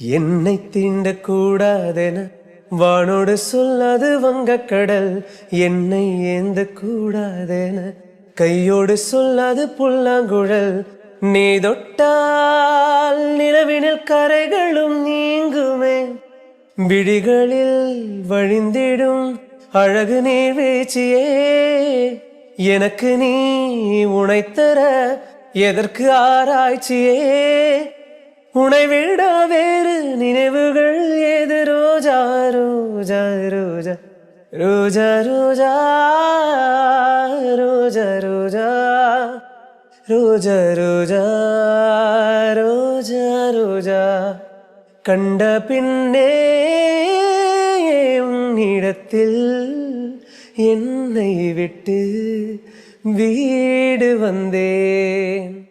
என்னை தீண்டக்கூடாதென வானோடு சொல்லாது வங்கக்கடல். என்னை ஏந்த கூடாதென கையோடு சொல்லாது புல்லாங்குழல். நீ தொட்டால் நிலவினில் கரைகளும் நீங்குமே. விழிகளில் வழிந்திடும் அழகு நீர்வீழ்ச்சியே எனக்கு நீ உனைத்தர எதற்கு ஆராய்ச்சியே. உனை விட வேறு நினைவுகள் ஏது? ரோஜா ரோஜா ரோஜா. ரோஜா ரோஜா ரோஜா ரோஜா. ரோஜா ரோஜா ரோஜா ரோஜா. கண்ட பின்னே உன்னிடத்தில் என்னை விட்டு வீடு வந்தேன்.